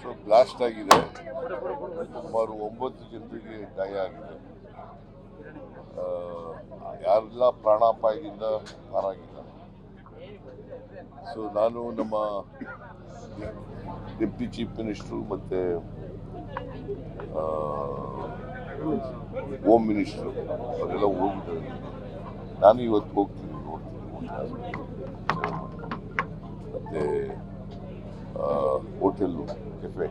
So blast ಆಗಿದೆ. ಸುಮಾರು ಒಂಬತ್ತು ಜನರಿಗೆ ಗಾಯ ಆಗಿದೆ. ಯಾರೆಲ್ಲ ಪ್ರಾಣಾಪಾಯದಿಂದ ಪಾರಾಗಿದ್ದಾರೆ. ಸೊ ನಾನು ನಮ್ಮ ಡೆಪ್ಟಿ ಚೀಫ್ ಮಿನಿಸ್ಟ್ರು ಮತ್ತು ಹೋಮ್ ಮಿನಿಸ್ಟ್ರು ಅವರೆಲ್ಲ ಹೋಗಿದ್ದಾರೆ. ನಾನು ಇವತ್ತು ಹೋಗ್ತೀನಿ ನೋಡ್ತೀನಿ. ಮತ್ತು ಹೋಟೆಲ್ಲು ಕೆಫೆ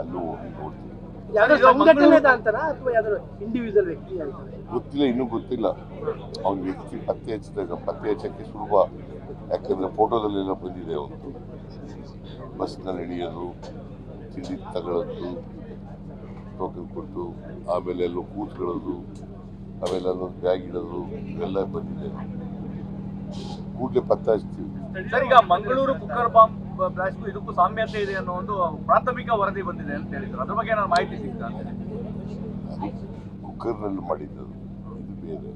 ಅಲ್ಲೂ ಹೋಗಿ ನೋಡ್ತೀವಿ ಗೊತ್ತಿಲ್ಲ ಇನ್ನೂ ಗೊತ್ತಿಲ್ಲ. ಅವ್ನ ವ್ಯಕ್ತಿ ಪತ್ತೆ ಹಚ್ಚಿದಾಗ ಪತ್ತೆ ಹಚ್ಚಕ್ಕೆ ಸುಲಭ. ಯಾಕಂದ್ರೆ ಫೋಟೋದಲ್ಲೆಲ್ಲ ಬಂದಿದೆ ಅವನು ಬಸ್ನಲ್ಲಿ ಇಳಿಯೋದು ತಿಂಡಿ ತಗೊಳ್ಳೋದು ಟೋಕನ್ ಕೊಟ್ಟು ಆಮೇಲೆ ಎಲ್ಲೋ ಕೂತ್ಕೊಳ್ಳೋದು ಆಮೇಲೆ ಅಲ್ಲೊಂದು ಬ್ಯಾಗ್ ಇಡೋದು ಇವೆಲ್ಲ ಬಂದಿದೆ. ಕೂಡಲೇ ಪತ್ತೆ ಹಚ್ತೀವಿ. ಸರ್ ಈಗ ಮಂಗಳೂರು ಕುಕ್ಕರ್ ಬಾಂಬ್ ಬ್ಲಾಸ್ಟ್ ಇದಕ್ಕೂ ಸಾಮ್ಯತೆ ಇದೆ ಅನ್ನೋ ಒಂದು ಪ್ರಾಥಮಿಕ ವರದಿ ಬಂದಿದೆ ಅಂತ ಹೇಳಿದ್ರು. ಅದ್ರ ಬಗ್ಗೆ ನಾನು ಮಾಹಿತಿ ಸಿಗ್ತಾ ಮಾಡಿದ್ದು ಕುಕ್ಕರ್ನಲ್ಲಿ ಇದು ಬೇರೆ.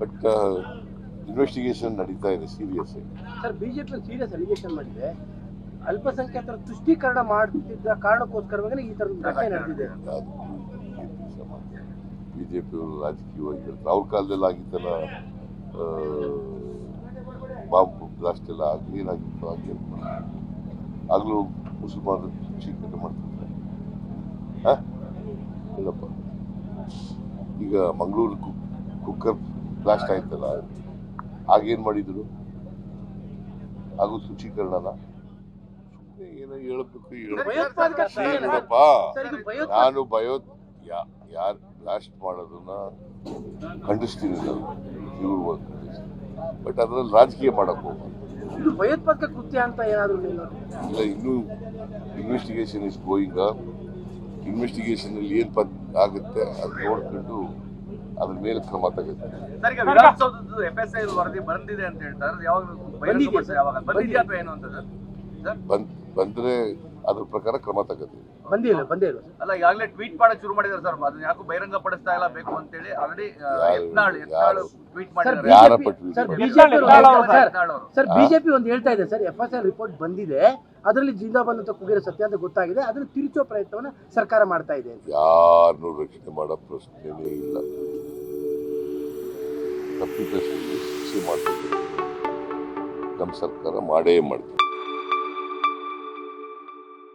ಬಟ್ ಇನ್ವೆಸ್ಟಿಗೇಷನ್ ನಡೀತಾ ಇದೆ ಸೀರಿಯಸ್ ಆಗಿ. ಸರ್ ಬಿಜೆಪಿ ಸೀರಿಯಸ್ ಅಲಿಗೇಷನ್ ಮಾಡಿದೆ ಅಲ್ಪಸಂಖ್ಯಾತರ ತುಷ್ಟೀಕರಣ ಮಾಡುತ್ತಿದ್ದ ಕಾರಣಕ್ಕೋಸ್ಕರವಾಗಿ ಈ ತರ ಘಟನೆ ನಡೆದಿದೆ. ಬಿಜೆಪಿ ಅವರು ರಾಜಕೀಯವಾಗಿ. ಅವ್ರ ಕಾಲದಲ್ಲಿ ಆಗಿದ್ದಲ್ಲ ಬಾಂಬ್ ಬ್ಲಾಸ್ಟ್ ಎಲ್ಲ ಏನಾಗಿತ್ತು ಹಾಗೆ ಆಗಲೂ ಮುಸಲ್ಮಾನರು ಚೀಕಟೆ ಮಾಡ್ತಿದ್ದಾರೆ ಹಾಂ? ಇಲ್ಲಪ್ಪ. ಈಗ ಮಂಗಳೂರು ಕುಕ್ಕರ್ ಬ್ಲಾಸ್ಟ್ ಆಯ್ತಲ್ಲ ಆಗೇನು ಮಾಡಿದ್ರು? ಹಾಗೂ ಶುಚೀಕರಣನ? ಸುಮ್ಮನೆ ಏನೋ ಹೇಳಬೇಕು ಭಯೋತ್ಪಾದಕ ನಾನು ಭಯೋ ಯಾ ಯಾರು ಬ್ಲಾಸ್ಟ್ ಮಾಡೋದನ್ನ ಖಂಡಿಸ್ತೀನಿ ನಾನು ಇವರು ಖಂಡಿಸ್ತೀನಿ ಬಟ್ ಅದರಲ್ಲಿ ರಾಜಕೀಯ ಮಾಡಕ್ಕೆ ಹೋಗ್ಬಾರ್ದು. ಇದು ಭಯೋತ್ಪಾದಕ ಕೃತ್ಯ ಅಂತ ಏನಾದರೂ ಇಲ್ಲ ಇನ್ನೂ ಇನ್ವೆಸ್ಟಿಗೇಷನ್ ಇಸ್ ಗೋಯಿಂಗ್ ಇನ್ವೆಸ್ಟಿಗೇಷನ್ ಅಲ್ಲಿ ಏನ್ ಪತ್ ಆಗುತ್ತೆ ಅದು ನೋಡ್ಕೊಂಡು ಅದ್ರ ಮೇಲೆ ಕ್ರಮ ತಗುತ್ತೆ ವರದಿ ಬಂದಿದೆ ಅಂತ ಹೇಳ್ತಾರೆ. ಯಾವಾಗ ಬಂದಿದೆ ಯಾವಾಗ? ಬಂದಿದೆಯಾ ಅಥವಾ ಏನು ಅಂತ ಸರ್ ಸರ್? ಬಂದ್ ಬಂದ್ರೆ ಅದ್ರ ಪ್ರಕಾರ ಕ್ರಮ ತಗೋತೀವಿ. ಬಂದಿಲ್ಲ ಇಲ್ಲ ಬಂದೇ ಇಲ್ಲ ಸರ್. ಅಲ್ಲ ಈಗಾಗಲೇ ಟ್ವೀಟ್ ಮಾಡಕ್ ಶುರು ಮಾಡಿದ್ದಾರೆ ಸರ್. ಅದನ್ನ ಯಾಕೋ ಬಹಿರಂಗ ಪಡಿಸ್ತಾ ಇಲ್ಲ ಬೇಕು ಅಂತೇಳಿ ಆಲ್ರೆಡಿ ಯತ್ನಾಳ್ ಯತ್ನಾಳ್ ಟ್ವೀಟ್ ಮಾಡಿದ್ದಾರೆ. ಯಾರ ಸರ್ ಬಿಜೆಪಿ ಯತ್ನಾಳ್ ಅವರು, ಸರ್ ಬಿಜೆಪಿ ಒಂದು ಹೇಳ್ತಾ ಇದೆ sir F S L report ಬಂದಿದೆ. ಅದರಲ್ಲಿ ಜಿಂದಾಬಾದ್ ಅಂತ ಕುಗಿರೋ ಸತ್ಯ ಅಂತ ಗೊತ್ತಾಗಿದೆ. ಅದನ್ನು ತಿರುಚೋ ಪ್ರಯತ್ನವನ್ನ ಸರ್ಕಾರ ಮಾಡ್ತಾ ಇದೆ ಅಂತ. ಯಾರನ್ನೂ ರಕ್ಷಣೆ ಮಾಡೋ ಪ್ರಶ್ನೆ ಇಲ್ಲ. ತಪ್ಪಿತಸ್ಥರಿಗೆ ಶಿಕ್ಷೆ ಮಾಡ್ತೀವಿ ನಮ್ಮ ಸರ್ಕಾರ ಮಾಡೇ ಮಾಡ್ತೀವಿ